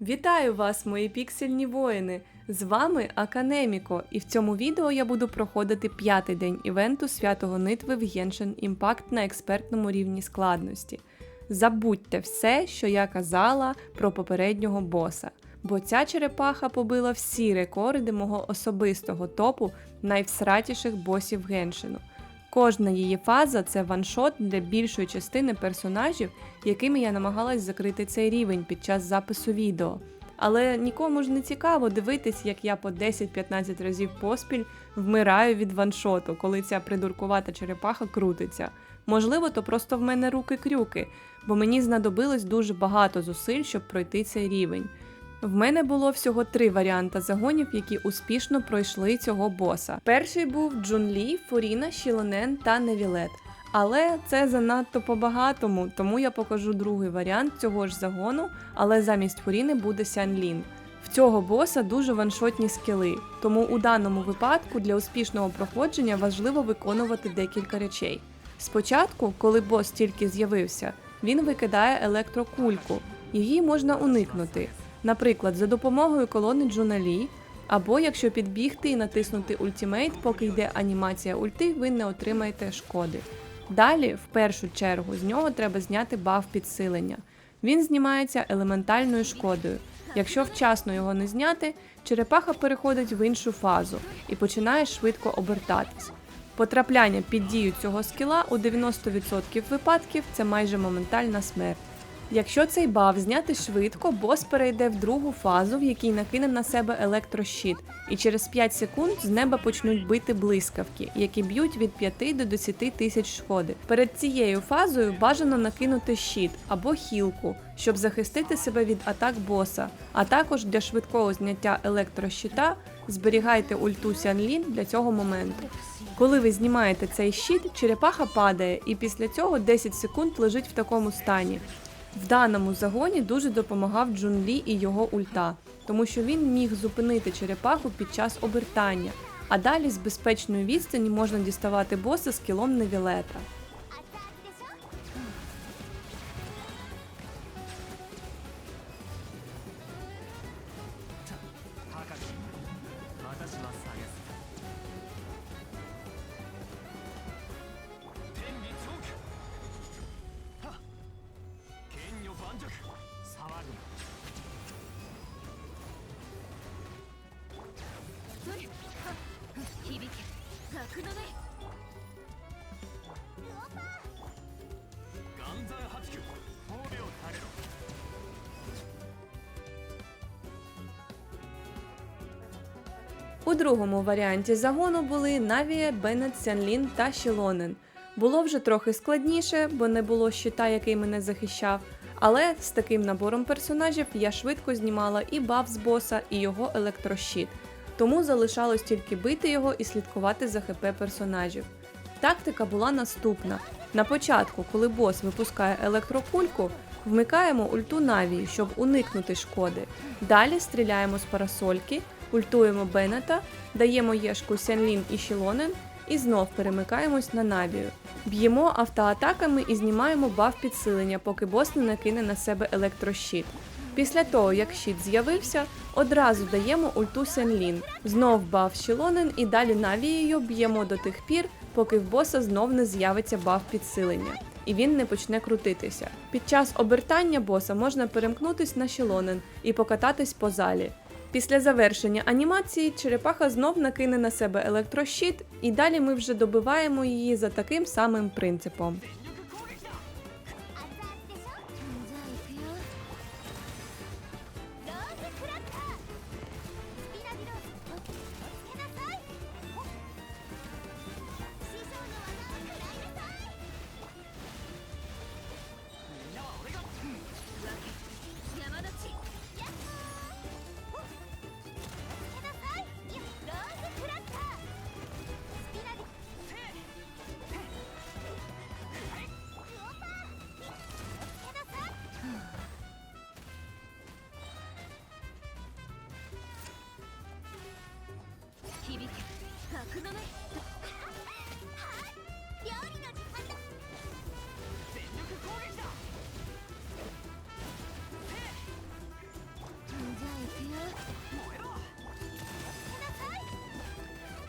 Вітаю вас, мої піксельні воїни! З вами Аканеміко, і в цьому відео я буду проходити п'ятий день івенту свято Гонитви в Genshin Impact на експертному рівні складності. Забудьте все, що я казала про попереднього боса, бо ця черепаха побила всі рекорди мого особистого топу найвсратіших босів Геншину. Кожна її фаза це ваншот для більшої частини персонажів, якими я намагалась закрити цей рівень під час запису відео. Але нікому ж не цікаво дивитись, як я по 10-15 разів поспіль вмираю від ваншоту, коли ця придуркувата черепаха крутиться. Можливо, то просто в мене руки-крюки, бо мені знадобилось дуже багато зусиль, щоб пройти цей рівень. В мене було всього три варіанти загонів, які успішно пройшли цього боса. Перший був Джун Лі, Фуріна, Шілонен та Невілет. Але це занадто по-багатому, тому я покажу другий варіант цього ж загону, але замість Фуріни буде Сян Лін. В цього боса дуже ваншотні скіли, тому у даному випадку для успішного проходження важливо виконувати декілька речей. Спочатку, коли бос тільки з'явився, він викидає електрокульку, її можна уникнути, наприклад, за допомогою колони Джуналі, або якщо підбігти і натиснути ультимейт, поки йде анімація ульти, ви не отримаєте шкоди. Далі, в першу чергу, з нього треба зняти баф підсилення. Він знімається елементальною шкодою. Якщо вчасно його не зняти, черепаха переходить в іншу фазу і починає швидко обертатись. Потрапляння під дію цього скіла у 90% випадків це майже моментальна смерть. Якщо цей баф зняти швидко, бос перейде в другу фазу, в якій накине на себе електрощит, і через 5 секунд з неба почнуть бити блискавки, які б'ють від 5 до 10 тисяч шкоди. Перед цією фазою бажано накинути щит або хілку, щоб захистити себе від атак боса, а також для швидкого зняття електрощита зберігайте ульту Сянлін для цього моменту. Коли ви знімаєте цей щит, черепаха падає, і після цього 10 секунд лежить в такому стані. В даному загоні дуже допомагав Джун Лі і його ульта, тому що він міг зупинити черепаху під час обертання, а далі з безпечної відстані можна діставати боса з кілом Невілета. У другому варіанті загону були Навія, Беннет, Сянлін та Шілонен. Було вже трохи складніше, бо не було щита, який мене захищав. Але з таким набором персонажів я швидко знімала і баф з боса, і його електрощит. Тому залишалось тільки бити його і слідкувати за ХП персонажів. Тактика була наступна: на початку, коли бос випускає електрокульку, вмикаємо ульту Навії, щоб уникнути шкоди. Далі стріляємо з парасольки, ультуємо Беннета, даємо єшку Сянлін і Шілонен і знов перемикаємось на Навію. Б'ємо автоатаками і знімаємо баф підсилення, поки бос не накине на себе електрощит. Після того, як щит з'явився, одразу даємо ульту Сенлін, знов баф Шілонен і далі навією б'ємо до тих пір, поки в боса знов не з'явиться баф підсилення, і він не почне крутитися. Під час обертання боса можна перемкнутись на Шілонен і покататись по залі. Після завершення анімації черепаха знов накине на себе електрощит, і далі ми вже добиваємо її за таким самим принципом.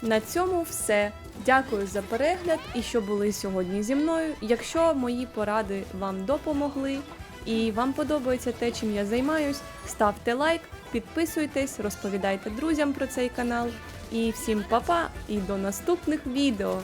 На цьому все. Дякую за перегляд і що були сьогодні зі мною. Якщо мої поради вам допомогли і вам подобається те, чим я займаюсь, ставте лайк підписуйтесь, розповідайте друзям про цей канал. І всім па-па і до наступних відео!